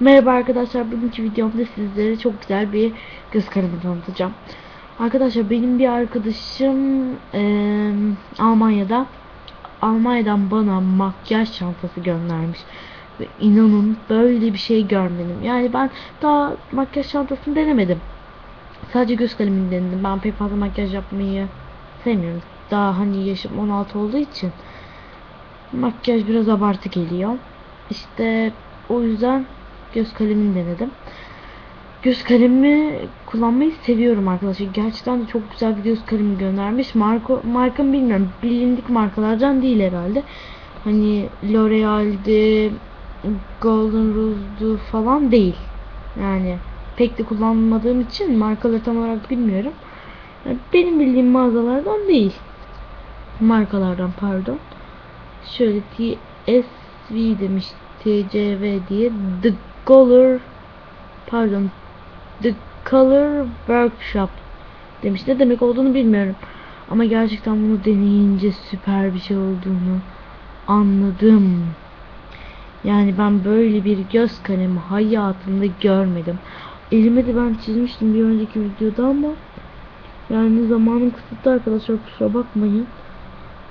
Merhaba arkadaşlar bugünkü videomda sizlere çok güzel bir göz kalemi tanıtacağım. Arkadaşlar benim bir arkadaşım eee, Almanya'da Almanya'dan bana makyaj çantası göndermiş. Ve inanın böyle bir şey görmedim. Yani ben daha makyaj çantasını denemedim. Sadece göz kalemini denedim. Ben pek fazla makyaj yapmayı sevmiyorum. Daha hani yaşım 16 olduğu için makyaj biraz abartı geliyor. İşte o yüzden göz kalemini denedim. Göz kalemi kullanmayı seviyorum arkadaşlar. Gerçekten de çok güzel bir göz kalemi göndermiş. Marka, markamı bilmiyorum. Bilindik markalardan değil herhalde. Hani L'Oreal'di, Golden Rose'du falan değil. Yani pek de kullanmadığım için markaları tam olarak bilmiyorum. Benim bildiğim mağazalardan değil. Markalardan pardon. Şöyle TSV demiş TCV diye The Color pardon The Color Workshop demiş. Ne demek olduğunu bilmiyorum. Ama gerçekten bunu deneyince süper bir şey olduğunu anladım. Yani ben böyle bir göz kalemi hayatımda görmedim. Elime de ben çizmiştim bir önceki videoda ama yani zamanım kısıtlı arkadaşlar kusura bakmayın.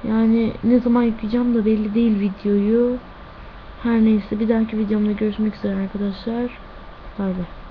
Yani ne zaman yükleyeceğim da belli değil videoyu. Her neyse bir dahaki videomda görüşmek üzere arkadaşlar. Bay bay.